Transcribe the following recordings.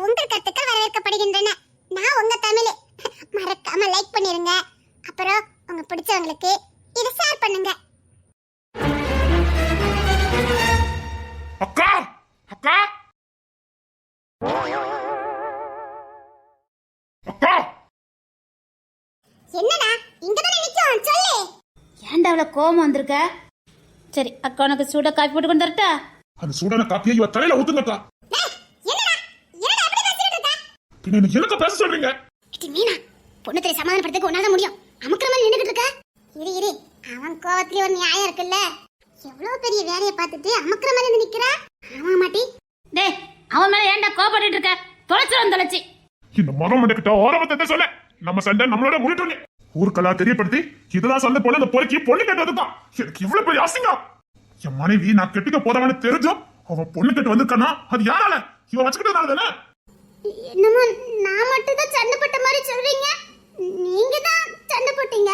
உங்கள் கருத்துக்கள் வரவேற்கப்படுகின்றன. நான் உங்க தமிழ். மறக்காம லைக் பண்ணிருங்க. அப்புறம் உங்க பிடிச்சவங்களுக்கு இதை ஷேர் பண்ணுங்க. அக்கா! அக்கா! அக்கா! என்னடா? இங்க தானே நிக்கும் சொல்லு. ஏன்டா அவ்வளோ கோவம் வந்திருக்க? சரி அக்கா உனக்கு சூடாக காஃபி போட்டு கொண்டு வரட்டா அந்த சூடான காப்பியை இவ தலையில ஊத்துங்கக்கா டேய், என்னடா என்னடா அப்படி பேசிட்டு இருக்க பின்ன நீ எனக்கு பேச சொல்றீங்க? இடி மீனா. பொண்ணு தெரிய சமாதானப்படுத்துக்கு உன்னால முடியும். அமுக்கிற மாதிரி நின்னுகிட்டு இருக்க. இரு இரு. அவன் கோவத்திலே ஒரு நியாயம் இருக்குல்ல. எவ்வளவு பெரிய வேலையை பார்த்துட்டு அமுக்கிற மாதிரி வந்து நிக்கிறா? ஆமா மாட்டி. டேய் அவன் மேலே ஏன்டா கோவப்பட்டு இருக்க? தொலைச்சிரும் தொலைச்சி. இந்த மரம் மண்டக்கிட்ட ஓரமத்தை சொல்ல. நம்ம சண்டை நம்மளோட முடிட்டோம் ஊருக்கெல்லாம் தெரியப்படுத்தி இதுதான் சண்டை போல அந்த பொறுக்கி பொண்ணு கேட்டதுதான். எனக்கு இவ்வளவு பெரிய அசிங்கம். என் மனைவி நான் கெட்டுக்க போறவனு தெரிஞ்சும் அவன் பொண்ணு கட்டு வந்திருக்கானா? அது யாரால? இவன் வச்சுக்கிட்டதுனால தானே என்னமோ நான் மட்டும் தான் சண்டை போட்ட மாதிரி சொல்றீங்க? நீங்க தான் சண்டை போட்டீங்க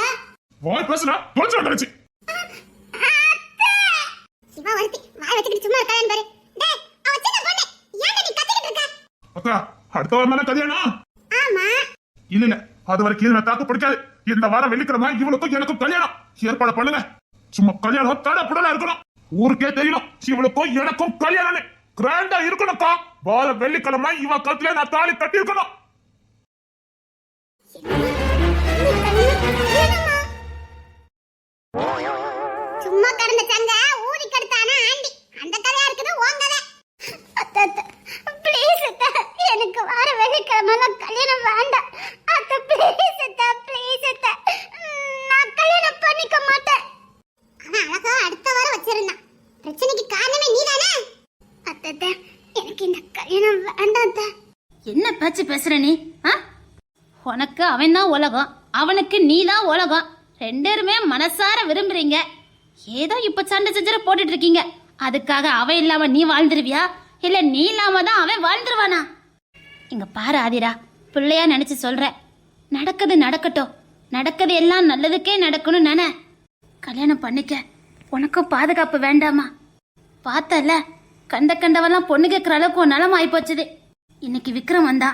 வாய் பேசுனா தொலைச்சு வந்துருச்சு சிவா ஒருத்தி வாய் வச்சுக்கிட்டு சும்மா இருக்கான்னு பாரு டேய் அவ சின்ன பொண்ணு. ஏன்டா நீ கத்திக்கிட்டு இருக்க? அக்கா அடுத்த வாரம் தானே கல்யாணம். ஆமா. இல்ல இல்ல அது வரைக்கும் எனக்கு தாக்கு பிடிக்காது. இந்த வாரம் வெள்ளிக்கிழமை இவளுக்கும் எனக்கும் கல்யாணம். ஏற்பாடு பண்ணுங்க. சும்மா கல்யாணம் தட புடலா இருக்கணும். ஊருக்கே தெரியணும். இவளுக்கும் எனக்கும் கல்யாணம் கிராண்டா இருக்கணும்க்கா வார வெள்ளிக்கிழமை இவன் கத்துல நான் தாலி கட்டி இருக்கணும் என்ன பேச்சு பேசுற நீ? ஆ? உனக்கு அவன் தான் உலகம் அவனுக்கு நீ தான் உலகம். ரெண்டருமே மனசார விரும்புறீங்க. ஏதோ இப்ப சண்டை சச்சர போட்டுட்டு இருக்கீங்க அதுக்காக அவன் இல்லாம நீ வாழ்ந்துருவியா? இல்ல நீ இல்லாம தான் அவன் வாழ்ந்துருவானா? இங்க பாரு ஆதிரா பிள்ளையா நினைச்சு சொல்ற. நடக்குது நடக்கட்டும். நடக்குது எல்லாம் நல்லதுக்கே நடக்கணும் நானே. கல்யாணம் பண்ணிக்க. உனக்கும் பாதுகாப்பு வேண்டாமா? பார்த்தல கண்ட கண்டவெல்லாம் பொண்ணு கேட்குற அளவுக்கு உன் நிலம் ஆயிப்போச்சுது இன்னைக்கு விக்ரம் வந்தா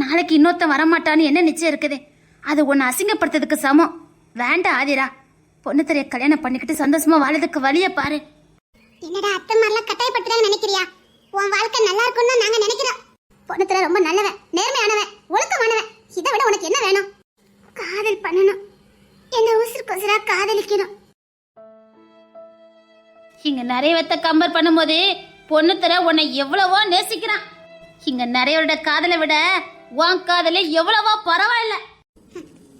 நாளைக்கு இன்னொருத்தன் வரமாட்டான்னு என்ன நிச்சயம் இருக்குது? அது உன்னை அசிங்கப்படுத்துறதுக்கு சமம். வேண்டாம் ஆதிரா. பொண்ணு தெரிய கல்யாணம் பண்ணிக்கிட்டு சந்தோஷமா வாழறதுக்கு வழிய பாரு. என்னடா அத்தை மாதிரிலாம் கட்டாயப்படுத்துறாங்க நினைக்கிறியா? உன் வாழ்க்கை நல்லா இருக்கும்னு நாங்க நினைக்கிறோம். பொண்ணுத்துல ரொம்ப நல்லவன் நேர்மையானவன் ஒழுக்கமானவன். இதை விட உனக்கு என்ன வேணும்? காதல் பண்ணணும். என்ன உசுறு கொசுரா காதலிக்கணும். இங்க நிறையவத்த கம்பேர் பண்ணும்போது பொண்ணு தர உன்னை எவ்வளவோ நேசிக்கிறான். இங்க நிறையவரோட காதலை விட உன் காதலே எவ்வளவோ பரவாயில்ல.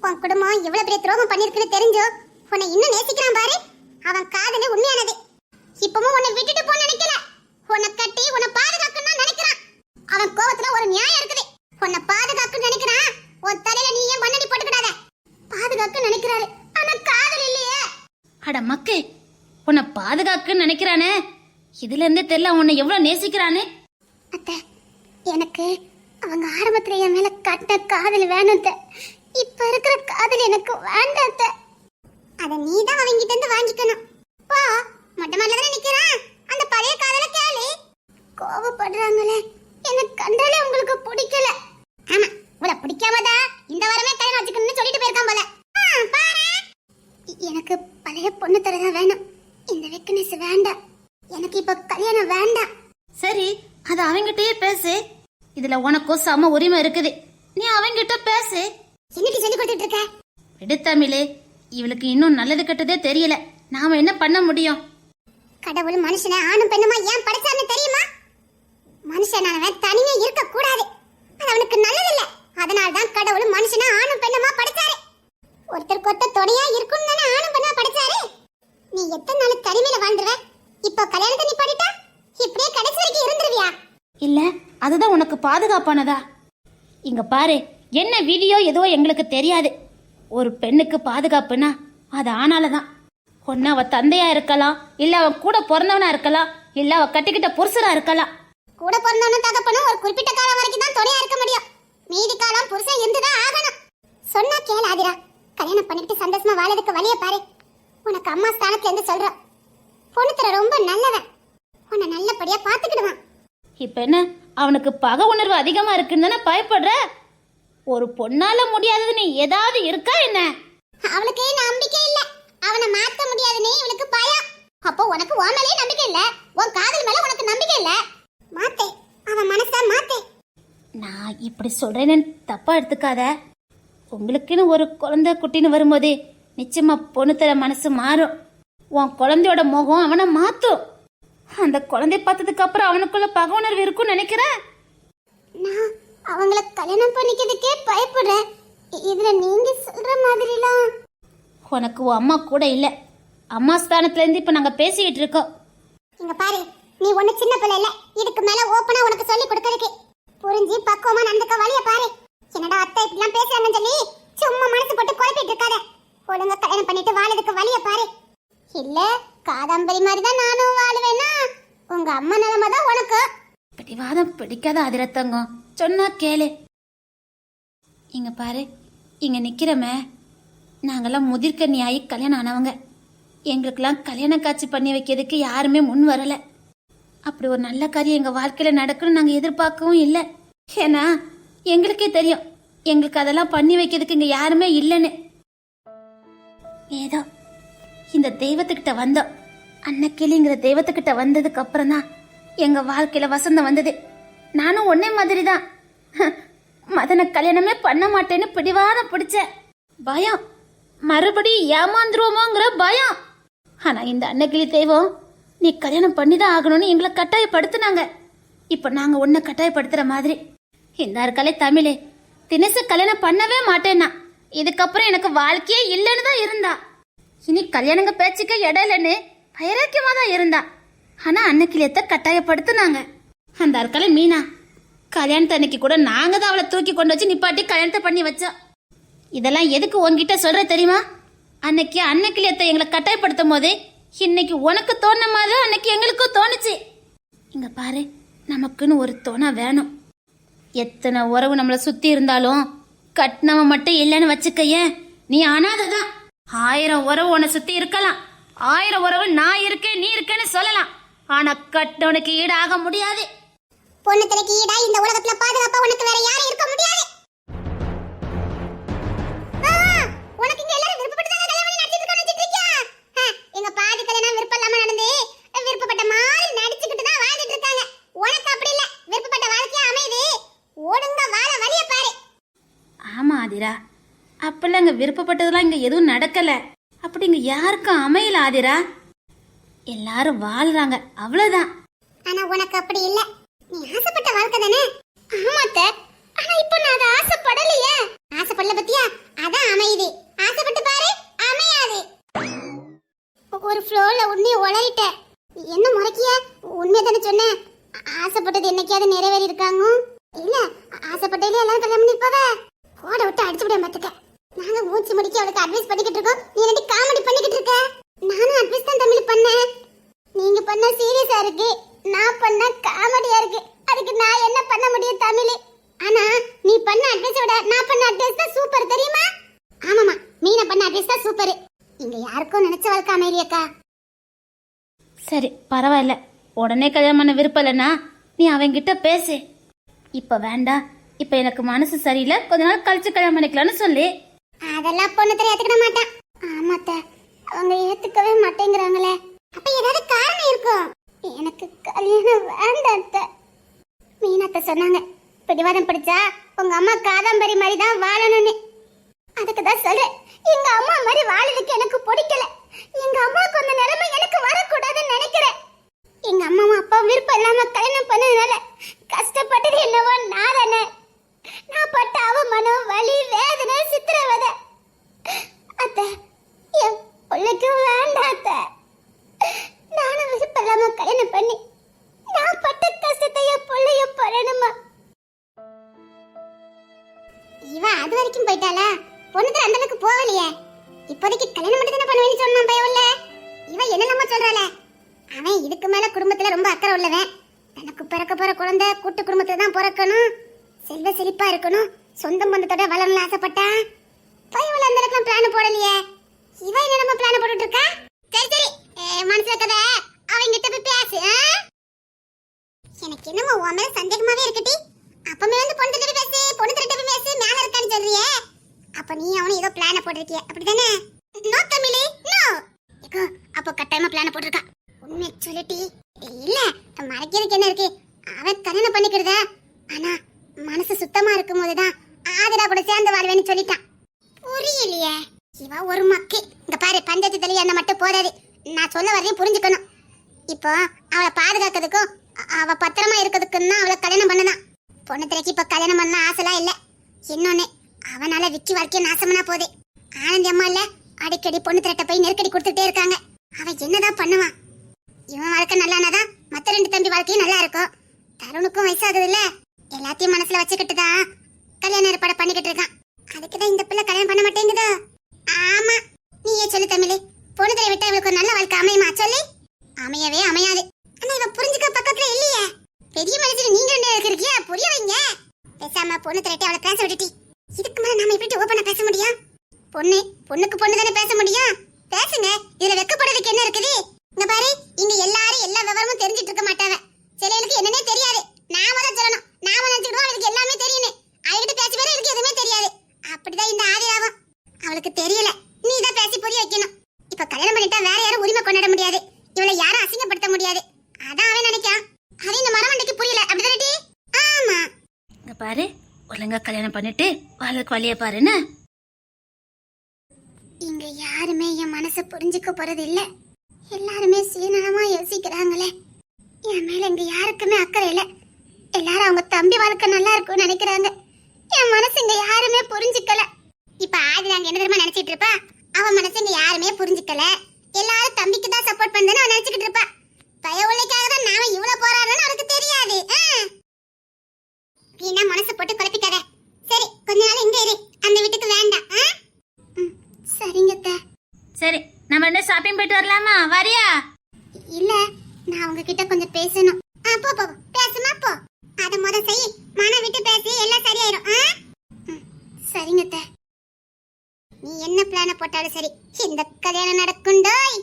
உன் குடும்பம் எவ்வளவு பெரிய துரோகம் பண்ணிருக்குன்னு தெரிஞ்சோ உன்னை இன்னும் நேசிக்கிறான் பாரு. அவன் காதலே உண்மையானது. இப்பவும் உன்னை விட்டுட்டு போக நினைக்கல. உன்னை கட்டி உன்னை பாதுகாக்கணும்னு நினைக்கிறான். அவன் கோவத்துல ஒரு நியாயம் இருக்குது. உன்னை பாதுகாக்கணும்னு நினைக்கிறான். உன் தலையில நீ ஏன் மண்ணடி போட்டுக்கிடாத? பாதுகாக்க நினைக்கிறாரு. ஆனா காதல் இல்லையே. அட மக்கே உன்னை பாதுகாக்குன்னு நினைக்கிறானே? இதுல இருந்தே தெரியல உன்னை எவ்வளவு நேசிக்கிறானே? அத்தை எனக்கு அவங்க ஆரம்பத்துல என் மேல கட்ட காதல் வேணும் இப்ப இருக்கிற காதல் எனக்கு வேண்டாம் அத நீ தான் அவங்கிட்ட இருந்து வாங்கிக்கணும். போ மொட்டை மேல தானே நிக்கிறேன்? அந்த பழைய காதல கேளு. கோவப்படுறாங்களே. எனக்கு கண்டாலே உங்களுக்கு பிடிக்கல. ஆமா உங்களை பிடிக்காமதா இந்த வாரமே கல்யாணம் வச்சுக்கணும்னு சொல்லிட்டு போயிருக்கான் போல. எனக்கு பழைய பொண்ணு தரதான் வேணும். இந்த வெக்கனஸ் வேண்டாம். எனக்கு இப்ப கல்யாணம் வேண்டாம். சரி அது அவங்கிட்டயே பேசு. இதுல உனக்கும் சம உரிமை இருக்குது. நீ அவங்கிட்ட பேசு. என்னடி சொல்லி கொடுத்துட்டு இருக்க? விடு தமிழே. இவளுக்கு இன்னும் நல்லது கெட்டதே தெரியல. நாம என்ன பண்ண முடியும்? கடவுள் மனுஷனை ஆணும் பெண்ணுமா ஏன் படைச்சான்னு தெரியுமா? மனுஷனானவன் தனியா இருக்க கூடாது அது அவனுக்கு நல்லதில்ல. அதனால தான் கடவுள் மனுஷனை ஆணும் பெண்ணுமா படைச்சாரு. ஒருத்தர் துணையா இருக்கும்னு தானே ஆணும் பெண்ணுமா படைச்சாரு. நீ எத்தனை நாள் தனிமையில வாழ்ந்துருவ? இப்போ கல்யாணத்தை நீ பண்ணிட்டா? இப்படியே கடைசி வரைக்கும் இருந்துருவியா? இல்ல அதுதான் உனக்கு பாதுகாப்பானதா? இங்க பாரு என்ன வீடியோ ஏதோ எங்களுக்கு தெரியாது. ஒரு பெண்ணுக்கு பாதுகாப்புனா அது ஆனால தான் ஒன்னு அவ தந்தையா இருக்கலாம் இல்ல அவன் கூட பிறந்தவனா இருக்கலாம் இல்ல அவ கட்டிக்கிட்ட புருஷரா இருக்கலாம் கூட பிறந்தவனும் தகப்பனும் ஒரு குறிப்பிட்ட காலம் வரைக்கும் தான் துணையா இருக்க முடியும். மீதி காலம் புருஷன் இருந்துதான் ஆகணும். சொன்னா கேளு ஆதிரா. கல்யாணம் பண்ணிட்டு சந்தோஷமா வாழறதுக்கு வழிய பாரு. உனக்கு அம்மா ஸ்தானத்துல இருந்து சொல்றோம். பொண்ணுத்தர ரொம்ப நல்லவன். உன்னை நல்லபடியா பாத்துக்கிடுவான் இப்ப என்ன? அவனுக்கு பகை உணர்வு அதிகமா இருக்குன்னு தானே பயப்படுற? ஒரு பொண்ணால முடியாததுன்னு ஏதாவது இருக்கா என்ன? அவளுக்கு நம்பிக்கை இல்ல. அவனை மாத்த முடியாதுன்னு இவளுக்கு பயம். அப்போ உனக்கு உன் நம்பிக்கை இல்ல? உன் காதல் மேல உனக்கு நம்பிக்கை இல்ல? மாத்தே. அவன் மனச மாத்தே. நான் இப்படி சொல்றேன்னு தப்பா எடுத்துக்காத. உங்களுக்குன்னு ஒரு குழந்தை குட்டின்னு வரும்போது நிச்சயமா பொண்ணு தர மனசு மாறும். உன் குழந்தையோட முகம் அவனை மாத்தும். அந்த குழந்தைய பார்த்ததுக்கு அப்புறம் அவனுக்குள்ள பகை உணர்வு இருக்கும்னு நினைக்கிறேன். நான் அவங்கள கல்யாணம் பண்ணிக்கிறதுக்கே பயப்படுறேன். இதுல நீங்க சொல்ற மாதிரிலாம். உனக்கு உன் அம்மா கூட இல்லை. அம்மா ஸ்தானத்துல இருந்து இப்ப நாங்க பேசிக்கிட்டு இருக்கோம். இங்க பாரு நீ ஒண்ணு சின்ன பிள்ளை இல்ல. இதுக்கு மேல ஓப்பனா உனக்கு சொல்லி கொடுக்கறதுக்கு. புரிஞ்சு பக்குவமா நடந்துக்க வழிய பாரு. என்னடா அத்தை இப்படிலாம் பேசுறாங்கன்னு சொல்லி சும்மா மனசு போட்டு குழப்பிட்டு இருக்காத. ஒழுங்கா கல்யாணம் பண்ணிட்டு வாழறதுக்கு வழிய பாரு. இல்ல காதம்பரி மாதிரி தான் நானும் வாழுவேனா? உங்க அம்மா நிலைமை தான் உனக்கு. பிடிவாதம் பிடிக்காத அதிரத்தங்கம் சொன்னா கேளு. இங்க பாரு இங்க நிக்கிறமே. நாங்கெல்லாம் முதிர்கன்னியாயி கல்யாணம் ஆனவங்க. எங்களுக்கெல்லாம் கல்யாண காட்சி பண்ணி வைக்கிறதுக்கு யாருமே முன் வரல. அப்படி ஒரு நல்ல காரியம் எங்க வாழ்க்கையில நடக்கணும்னு நாங்க எதிர்பார்க்கவும் இல்லை. ஏன்னா எங்களுக்கே தெரியும். எங்களுக்கு அதெல்லாம் பண்ணி வைக்கிறதுக்கு இங்க யாருமே இல்லைன்னு. ஏதோ இந்த தெய்வத்துக்கிட்ட வந்தோம் அன்னக்கிளிங்கிற தெய்வத்துக்கிட்ட வந்ததுக்கு அப்புறம் தான் எங்க வாழ்க்கையில வசந்தம் வந்தது. நானும் ஒன்னே மாதிரி தான் மதனை கல்யாணமே பண்ண மாட்டேன்னு பிடிவாதம் பிடிச்சேன். பயம். மறுபடியும் ஏமாந்துருவோமோங்கிற பயம். ஆனா இந்த அன்னக்கிளி தெய்வம் நீ கல்யாணம் பண்ணி தான் ஆகணும்னு எங்களை கட்டாயப்படுத்துனாங்க. இப்ப நாங்க உன்னை கட்டாயப்படுத்துற மாதிரி. இந்த இருக்காலே தமிழே தினசு கல்யாணம் பண்ணவே மாட்டேன்னா. இதுக்கப்புறம் எனக்கு வாழ்க்கையே இல்லைன்னு தான் இருந்தா. இனி கல்யாணங்க பேச்சுக்க இடம் இல்லைன்னு வைராக்கியமா தான் இருந்தா. ஆனா அன்னைக்கிலேத்த கட்டாயப்படுத்துனாங்க. அந்த அற்கால மீனா கல்யாணத்தை அன்னைக்கு கூட நாங்க தான் அவளை தூக்கி கொண்டு வச்சு நிப்பாட்டி கல்யாணத்தை பண்ணி வச்சோம் இதெல்லாம் எதுக்கு உன்கிட்ட சொல்ற தெரியுமா? அன்னைக்கு அன்னைக்கிலேத்த எங்களை கட்டாயப்படுத்தும் போது இன்னைக்கு உனக்கு தோணுன மாதிரி அன்னைக்கு எங்களுக்கும் தோணுச்சு. இங்க பாரு நமக்குன்னு ஒரு துணை வேணும். எத்தனை உறவு நம்மளை சுத்தி இருந்தாலும் கட்டினவன் மட்டும் இல்லைன்னு வச்சுக்கையேன். நீ அனாதை தான் ஆயிரம் உறவு உன்னை சுத்தி இருக்கலாம். ஆயிரம் உறவு நான் இருக்கேன் நீ இருக்கேன்னு சொல்லலாம். ஆனா கட்டவனுக்கு ஈடாக முடியாது. பொண்ணு தலைக்கு ஈடா இந்த உலகத்துல பாதுகாப்பா உனக்கு வேற யாரும் இருக்க முடியாது. அப்பெல்லாம் இங்க விருப்பப்பட்டதெல்லாம் இங்க எதுவும் நடக்கல. அப்படிங்க யாருக்கும் அமையல ஆதிரா? எல்லாரும் வாழ்றாங்க. அவ்வளவுதான். ஆனா உனக்கு அப்படி இல்ல. நீ ஆசைப்பட்ட வாழ்க்கை தானே? ஆமாத்த ஆனா இப்போ நான் அதை ஆசைப்படலையே. ஆசைப்படல பத்தியா? அதான் அமையுது ஆசைப்பட்டு பாரு அமையாது. ஒரு ஃப்ளோர்ல உன்னை உளறிட்ட. என்ன முறைக்கிய? உண்மையை தானே சொன்னேன் ஆசைப்பட்டது என்னைக்காவது நிறைவேறி இருக்காங்க இல்ல ஆசைப்பட்டதுல எல்லாரும் கல்யாணம் பண்ணிப்பாவ போட விட்டு அடிச்சு விட மாத்துக்க அவளுக்கு அட்வைஸ் பண்ணிக்கிட்டு இருக்கோம். நீ ரெண்டு காமெடி பண்ணிக்கிட்டு இருக்க? நானும் அட்வைஸ் தான் தமிழ் பண்ணேன். நீங்க பண்ண சீரியஸா இருக்கு. நான் பண்ண காமெடியா இருக்கு. அதுக்கு நான் என்ன பண்ண முடியும் தமிழ்? ஆனா நீ பண்ண அட்வைஸ் விட நான் பண்ண அட்வைஸ் தான் சூப்பர் தெரியுமா? ஆமாமா மீனை பண்ண அட்வைஸ் தான் சூப்பர் இங்க யாருக்கும் நினைச்ச வாழ்க்கை அமைதியக்கா சரி பரவாயில்ல. உடனே கல்யாணம் பண்ண விருப்பம் இல்லைன்னா நீ அவன்கிட்ட பேசு. இப்ப வேண்டாம். இப்ப எனக்கு மனசு சரியில்லை. கொஞ்ச நாள் கழிச்சு கல்யாணம் பண்ணிக்கலாம்னு சொல்லி. அதெல்லாம் பொண்ணு ஏத்துக்கிட மாட்டான் ஆமாத்த அவங்க ஏத்துக்கவே மாட்டேங்கிறாங்களே. அப்ப ஏதாவது காரணம் இருக்கும் எனக்கு கல்யாணம் வேண்டாத்த அத்தை. மீனாத்த சொன்னாங்க பிடிவாதம் பிடிச்சா உங்க அம்மா காதம்பரி மாதிரி தான் வாழணும்னு. அதுக்கு தான் சொல்றேன் எங்க அம்மா மாதிரி வாழறதுக்கு எனக்கு பிடிக்கல. எங்க அம்மாவுக்கு அந்த நிலைமை எனக்கு வரக்கூடாதுன்னு நினைக்கிறேன். எங்க அம்மாவும் அப்பா விருப்பம் இல்லாம கல்யாணம் பண்ணதுனால கஷ்டப்பட்டது என்னவோ நான் தானே. நான் பட்ட அவமானம் வலி வேதனை சித்திரவதை. அத்தை என் பிள்ளைக்கு வேண்டாம் அத்த. நானும் விருப்பம் கல்யாணம் பண்ணி நான் பட்ட கஷ்டத்தை என் பிள்ளைய படணுமா? இவன் அது வரைக்கும் போயிட்டாளா? பொண்ணுக்கு அந்த அளவுக்கு போகலையே. இப்போதைக்கு கல்யாணம் மட்டும் தானே பண்ணுவேன்னு சொன்னான் பயம் இல்ல இவன் என்னென்னமோ சொல்றாள. அவன் இதுக்கு மேல குடும்பத்துல ரொம்ப அக்கறை உள்ளவன். தனக்கு பிறக்க போற குழந்தை கூட்டு குடும்பத்துல தான் பிறக்கணும். செல்வ செழிப்பா இருக்கணும். சொந்த பந்தத்தோட வளரணும்னு ஆசைப்பட்டான் பயவுள்ள அந்த அளவுக்கு பிளான் போடலையே. இவ என்ன நம்ம பிளான் போட்டுட்டு இருக்கா சரி சரி. ஏ, மனசுல கதை. அவங்க கிட்ட போய் பேசு எனக்கு என்னமோ உன் மேல சந்தேகமாவே இருக்கட்டி அப்பமே வந்து பொண்ணு திருட்டு பேசு. பொண்ணு திருட்டு பேசு. மேல இருக்கான்னு சொல்றியே. அப்ப நீ அவனும் ஏதோ பிளான போட்டிருக்கிய. அப்படிதானே நோ தமிழி நோ ஏக்கோ அப்போ கட்டாயமா பிளான போட்டிருக்கா. உண்மை சொல்லிட்டி இல்ல மறைக்கிறதுக்கு என்ன இருக்கு? அவன் கல்யாணம் பண்ணிக்கிறதா? ஆனா மனசு சுத்தமா இருக்கும் போதுதான் ஆதிரா கூட சேர்ந்து வாழ்வேன்னு சொல்லிட்டான். புரியலையே. இவ ஒரு மக்கு. இங்க பாரு பஞ்சாயத்து தலைவி என்ன மட்டும் போதாது. நான் சொல்ல வரையும் புரிஞ்சுக்கணும். இப்போ அவளை பாதுகாக்கிறதுக்கும் அவ பத்திரமா இருக்கிறதுக்கும் தான் அவளை கல்யாணம் பண்ணதான் பொண்ணு திரைக்கு இப்ப கல்யாணம் பண்ண ஆசைலாம் இல்லை. இன்னொன்னு அவனால விக்கி வாழ்க்கையை நாசமனா போகுது ஆனந்தி அம்மா இல்ல அடிக்கடி பொண்ணு திரட்ட போய் நெருக்கடி கொடுத்துட்டே இருக்காங்க. அவன் என்னதான் பண்ணுவான் இவன் வாழ்க்கை நல்லானாதான் மத்த ரெண்டு தம்பி வாழ்க்கையும் நல்லா இருக்கும். தருணுக்கும் வயசாகுது இல்லை எல்லாத்தையும் மனசுல வச்சுக்கிட்டு தான் கல்யாண ஏற்பாடு பண்ணிக்கிட்டு இருக்கான். அதுக்குதான் இந்த பிள்ளை கல்யாணம் பண்ண மாட்டேங்குதோ? ஆமா. நீயே சொல்லு தமிழே. பொண்ணு விட்டா இவளுக்கு ஒரு நல்ல வாழ்க்கை அமையுமா? சொல்லி. அமையவே அமையாது. ஆனா இவ புரிஞ்சுக்க பக்கத்துல இல்லையே. பெரிய மனுஷன் நீங்க ரெண்டு பேருக்கு இருக்கியா புரிய வைங்க. பேசாம பொண்ணு திரட்டி அவளை பேச விட்டுட்டி. இதுக்கு மேல நாம எப்படி ஓபனா பேச முடியும்? பொண்ணு பொண்ணுக்கு பொண்ணு தானே பேச முடியும்? பேசுங்க. இதுல வெக்கப்படுறதுக்கு என்ன இருக்குது? இங்க பாரு இங்க எல்லாரும் எல்லா விவரமும் தெரிஞ்சிட்டு இருக்க மாட்டாங்க. சிலைகளுக்கு என்னன்னே தெரியாது. நாம தான் சொல்லணும். நாம நினைச்சுக்கிடுவோம் அவளுக்கு எல்லாமே தெரியுமே. அவகிட்ட பேசி பேர எனக்கு எதுவுமே தெரியாது. அப்படிதான் இந்த ஆதிராவும் அவளுக்கு தெரியல. நீ தான் பேசி புரிய வைக்கணும். இப்ப கல்யாணம் பண்ணிட்டா வேற யாரும் உரிமை கொண்டாட முடியாது. இவளை யாரும் அசிங்கப்படுத்த முடியாது. அதான் அவன் நினைக்கான் அது இந்த மரமண்டைக்கு புரியல. அப்படிதானே ஆமா. இங்க பாரு ஒழுங்கா கல்யாணம் பண்ணிட்டு வாழ்க்கை வழிய பாருன்னு இங்க யாருமே என் மனசை புரிஞ்சுக்க போறது இல்ல எல்லாருமே சுயநலமா யோசிக்கிறாங்களே. என் மேல இங்க யாருக்குமே அக்கறை இல்ல. எல்லாரும் அவங்க தம்பி வாழ்க்கை நல்லா இருக்கும்னு நினைக்கிறாங்க. என் மனசு இங்க யாருமே புரிஞ்சுக்கல. இப்ப ஆதி நாங்க என்ன தெரியுமா நினைச்சிட்டு இருப்பா? அவன் மனசு இங்க யாருமே புரிஞ்சுக்கல. எல்லாரும் தம்பிக்கு தான் சப்போர்ட் பண்ணு அவன் நினைச்சுக்கிட்டு இருப்பா. பய உழைக்காக தான் நாம இவ்வளவு போராடுறோம்னு அவனுக்கு தெரியாது. ஆ. வீணா மனசை போட்டு குழப்பிக்காத. சரி கொஞ்ச நாள் இங்க இரு. அந்த வீட்டுக்கு வேண்டாம். சரிங்க. சரி நம்ம என்ன ஷாப்பிங் போயிட்டு வரலாமா? வரியா? இல்ல நான் உங்ககிட்ட கொஞ்சம் பேசணும். ஆ போ போ. அது முத செய். மன விட்டு பேசி எல்லாம் சரியாயிரும். சரிங்க அத்தை. நீ என்ன பிளான போட்டாலும் சரி. இந்த கல்யாணம் நடக்குண்டோய்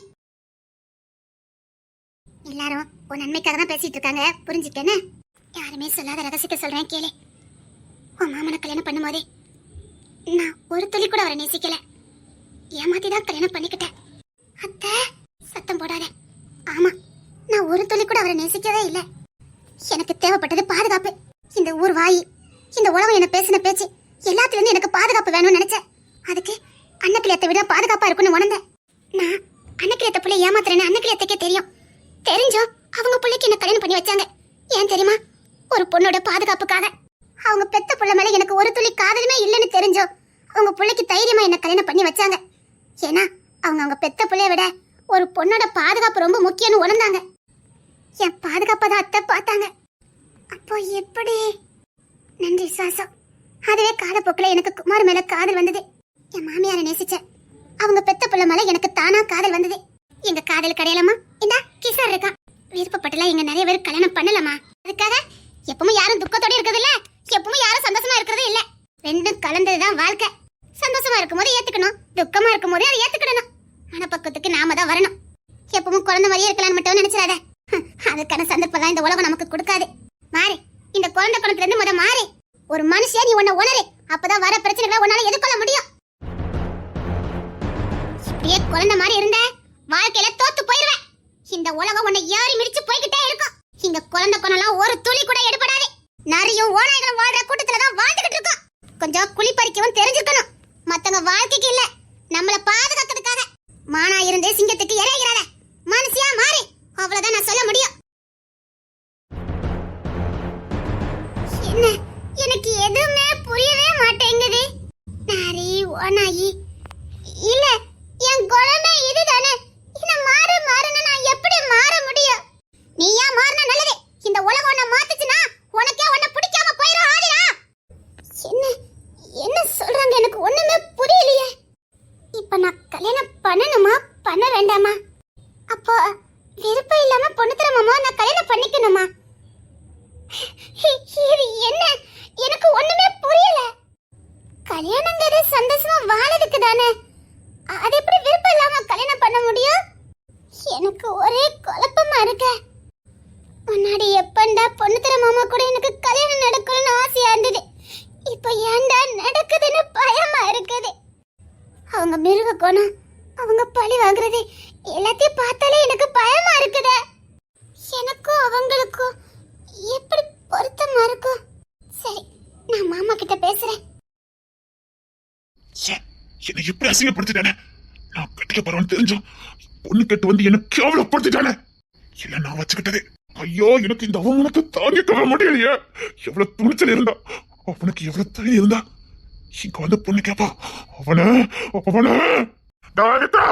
எல்லாரும் உன் நன்மைக்காக தான் பேசிட்டு இருக்காங்க. புரிஞ்சுட்டேன்னு யாருமே சொல்லாத ரகசியத்தை சொல்றேன் கேளு. உன் மாமனை கல்யாணம் பண்ணும்போதே நான் ஒரு துளி கூட அவரை நேசிக்கல. ஏமாத்தி தான் கல்யாணம் பண்ணிக்கிட்டேன். அத்தை சத்தம் போடாத. ஆமா நான் ஒரு துளி கூட அவரை நேசிக்கவே இல்ல. எனக்கு தேவைப்பட்டது பாதுகாப்பு. இந்த ஊர் வாயி இந்த உலகம் என்ன பேசின பேச்சு எல்லாத்துலேருந்து எனக்கு பாதுகாப்பு வேணும்னு நினைச்சேன். அதுக்கு அன்னக்கிளியத்தை விட பாதுகாப்பா இருக்கும்னு உணர்ந்தேன். நான் அன்னக்கிளியத்தை பிள்ளை ஏமாத்துறேன்னு அன்னக்கிளியத்துக்கே தெரியும். தெரிஞ்சும் அவங்க பிள்ளைக்கு என்ன கல்யாணம் பண்ணி வச்சாங்க? ஏன் தெரியுமா? ஒரு பொண்ணோட பாதுகாப்புக்காக. அவங்க பெத்த பிள்ளை மேல எனக்கு ஒரு துளி காதலுமே இல்லைன்னு தெரிஞ்சோ அவங்க பிள்ளைக்கு தைரியமா என்ன கல்யாணம் பண்ணி வச்சாங்க? ஏன்னா அவங்க அவங்க பெத்த பிள்ளைய விட ஒரு பொண்ணோட பாதுகாப்பு ரொம்ப முக்கியம்னு உணர்ந்தாங்க. என் பாதுகாப்பை தான் அத்தை பார்த்தாங்க. அப்போ எப்படி? நன்றி சுவாசம். அதுவே காலப்போக்கில் எனக்கு குமார் மேல காதல் வந்தது. என் மாமியாரை நேசிச்சேன். அவங்க பெத்த புள்ள மேல எனக்கு தானா காதல் வந்தது. எங்க காதல் கிடையலமா இந்தா கிசார் இருக்கா. விருப்பப்பட்டலாம் எங்க நிறைய பேர் கல்யாணம் பண்ணலாமா? அதுக்காக எப்பவும் யாரும் துக்கத்தோட இருக்கிறது இல்ல எப்பவும் யாரும் சந்தோஷமா இருக்கிறது இல்ல. ரெண்டும் கலந்ததுதான் வாழ்க்கை. சந்தோஷமா இருக்கும்போது ஏத்துக்கணும். துக்கமா இருக்கும்போது அதை ஏத்துக்கணும் மனப்பக்கத்துக்கு நாம தான் வரணும். எப்பவும் குழந்தை மாதிரியே இருக்கலாம்னு மட்டும் நினைச்சிடாத. அதுக்கான சந்தர்ப்பம் இந்த உலகம் நமக்கு கொடுக்காது. மாறு. இந்த குழந்தை குணத்துல இருந்து முத மாறு. ஒரு மனுஷன் நீ உன்னை உணரு அப்பதான் வர பிரச்சனைகளை உன்னால எதிர்கொள்ள முடியும். இப்படியே குழந்தை மாதிரி இருந்த வாழ்க்கையில தோத்து போயிருவேன். இந்த உலகம் உன்னை ஏறி மிடிச்சு போய்கிட்டே இருக்கும். இங்க குழந்தை குணம்லாம் ஒரு துளி கூட எடுபடாது. நிறையும் ஓநாய்களும் வாழ்ற கூட்டத்துல தான் வாழ்ந்துகிட்டு இருக்கோம். கொஞ்சம் குளிப்பறிக்கவும் தெரிஞ்சுக்கணும். மத்தவங்க வாழ்க்கைக்கு இல்ல. நம்மள பாதுகாக்கிறதுக்காக. மானா இருந்தே சிங்கத்துக்கு இறைகிறாத பண்ண வேண்டாமா? அப்போ விருப்பம் இல்லாம பொண்ணு தரமாமா நான் கல்யாணம் பண்ணிக்கணுமா? இது என்ன? எனக்கு ஒண்ணுமே புரியல. கல்யாணங்கிறது சந்தோஷமா வாழறதுக்கு தானே. அது எப்படி விருப்பம் இல்லாம கல்யாணம் பண்ண முடியும்? எனக்கு ஒரே குழப்பமா இருக்கு. முன்னாடி எப்பண்டா பொண்ணு தர மாமா கூட எனக்கு கல்யாணம் நடக்கணும்னு ஆசையா இருந்தது. இப்போ ஏன்டா நடக்குதுன்னு பயமா இருக்குது? அவங்க மிருக கோணம் அவங்க பழி வாங்குறது எல்லாத்தையும் பார்த்தாலே எனக்கு பயமா இருக்குதே. எனக்கும் அவங்களுக்கும் எப்படி பொருத்தமா இருக்கும்? சரி நான் மாமா கிட்ட பேசுறேன். என்னை எப்படி அசிங்கப்படுத்திட்டானே? நான் கட்டிக்க போறவன் தெரிஞ்சோம் பொண்ணு கட்டு வந்து என்ன கேவலப்படுத்திட்டானே? இல்ல நான் வச்சுக்கிட்டது. ஐயோ எனக்கு இந்த அவமானத்தை தாங்கிக்கவே முடியலையே. எவ்வளவு துணிச்சல் இருந்தா அவனுக்கு எவ்வளவு தைரியம் இருந்தா. இங்க வந்து பொண்ணு கேப்பா. அவன அவன. டாரித்ரா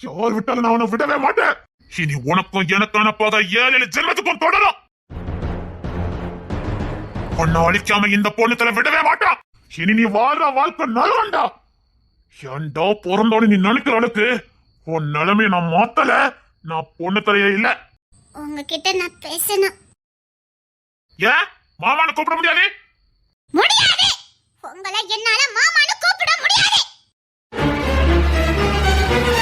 யார் விட்டாலும் நான் உன்னை விடவே மாட்டேன். இனி உனக்கும் எனக்கான பாதை ஏழு ஜென்மத்துக்கும் தொடரும். பொண்ணை அழிக்காம இந்த பொண்ணுத்துல விடவே மாட்டான். இனி நீ வாழ்ற வாழ்க்கை நலவண்டா ஏண்டா பிறந்தோட நீ நினைக்கிற அளவுக்கு? உன் நிலைமைய நான் மாத்தல. நான் பொண்ணு தலையே இல்ல. உங்ககிட்ட நான் பேசணும். ஏன் மாமான கூப்பிட முடியாது? முடியாது. உங்களை என்னால மாமான கூப்பிட முடியாது. Thank you.